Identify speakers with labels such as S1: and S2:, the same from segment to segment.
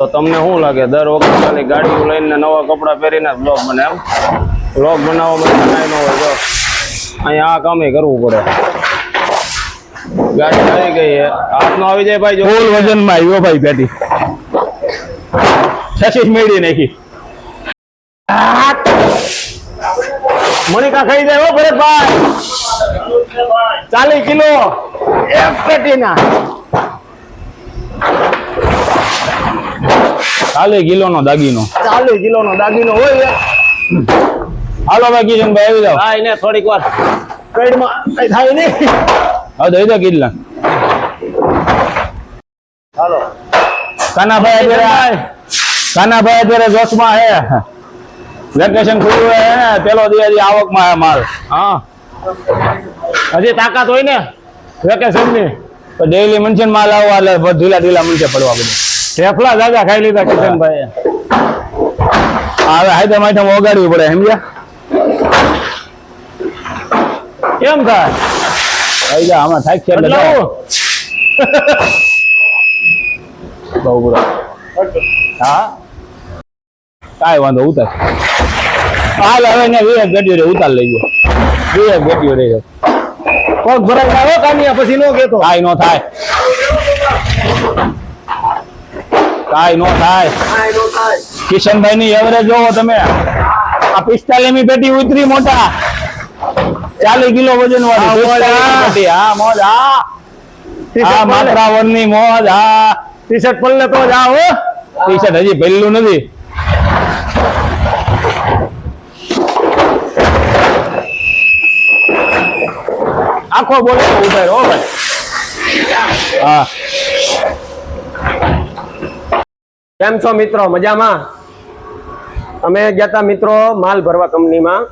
S1: તો તમને શું લાગે? દર વખત ખાલી ગાડીઓ લઈને નવા કપડાં પહેરીને બ્લોગ બને એમ? બ્લોગ બનાવવામાં કાંઈ ન હોય જો અહીંયા આ કામે કરવું પડે. ગાડી આવી ગઈ છે. હાથનો આવી જાય ભાઈ જો.
S2: ફૂલ વજનમાં આવ્યો ભાઈ પેટી છસી મેળી નાખી.
S1: મણિકા ખાઈ જાય હો ભરતભાઈ. ચાલીસ કિલો. એક પેટીના.
S2: ચાલે કિલોનો દાગીનો.
S1: ચાલે કિલો નો દાગીનો હોય.
S2: હાલો ભાઈ કિશનભાઈ આવી જાવ
S1: હા એને થોડીક વાર. પેડમાં કઈ થાય નહીં.
S2: હવે દઈ દે કિલ્લા
S1: હાલો.
S2: કાનાભાઈ અત્યારે કાનાભાઈ અત્યારે જોશમાં હે. વેકેશન ખુલ્લું હે પેલો દિવસ આવકમાં હે માલ.
S1: હા. હજી તાકાત હોય ને વેકેશનની
S2: તો ડેઈલી મનસન માલ આવવા એટલે ઢીલા ઢીલા મનસે પડવા બધું.
S1: ઢેફલા દાદા ખાઈ લીધા કિશનભાઈ
S2: હવે હાઈટમ આઈટમ ઓગાડવી પડે સમજ્યા?
S1: કેમ થાય?
S2: આવી જા આમાં થાય છે બહુ બરો.
S1: હા?
S2: કાંઈ વાંધો ઉતાર. હાલ હવે ને વિવેક ગઢીઓ રે ઉતાર લઈ ગયો. વિવેક ગઢીઓ રે
S1: પગ ભરાઈ હો કાનિયા પછી નો કેતો.
S2: કાંઈ નો થાય. કાંઈ નો થાય. કિશનભાઈ ની એવરેજ જોવો તમે. આ પિસ્તાલીસની પેટી ઉતરી મોટા. ચાલીસ કિલો વજન વાળી
S1: હા, મોજ, હા.
S2: હા. મોજ આ માત્રાવનની મોજ હા.
S1: ટી શર્ટ પલ્લે તો જ આવો.
S2: ટી શર્ટ હજી પહેલું નથી.
S1: આખો બોલે ઉતાર હો ભાઈ.
S2: હા.
S3: કેમ છો મિત્રો? મજામાં? અમે ગયા તા મિત્રો માલ ભરવા કંપનીમાં.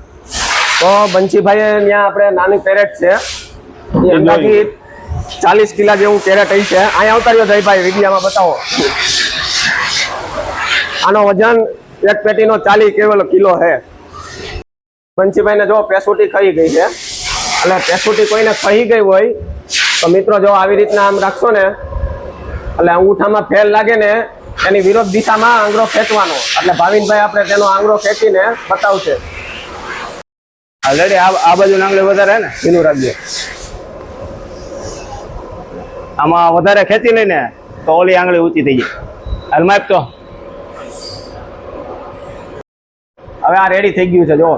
S3: તો બંશીભાઈ ત્યાં આપણે નાની કેરેટ છે. એ ચાલીસ કિલા જેવું કેરેટ અહીં છે. અહીંયા ઉતાર્યો જયભાઈ વિડીયામાં બતાવો. આનો વજન એક પેટીનો ચાલીસ કેવલો કિલો છે બંશીભાઈને જો પેસુટી ખાઈ ગઈ છે. એટલે પેસુટી કોઈને ખાઈ ગઈ હોય તો મિત્રો જો આવી રીતના આમ રાખશો ને એટલે અંગૂઠામાં ફેલ લાગે ને એની વિરોધ દિશામાં આંગળો ખેંચવાનો. એટલે ભાવિનભાઈ આપણે તેનો આંગળો ખેંચીને બતાવશે.
S1: ઓલરેડી આ આ બાજુ આંગળો વધારે ને? એનું રાખજો આમાં વધારે ખેંચી લઈને તો ઓલી આંગળી ઊંચી થઈ જાય. હાલ માપ તો.
S3: હવે આ રેડી થઈ ગયું છે જો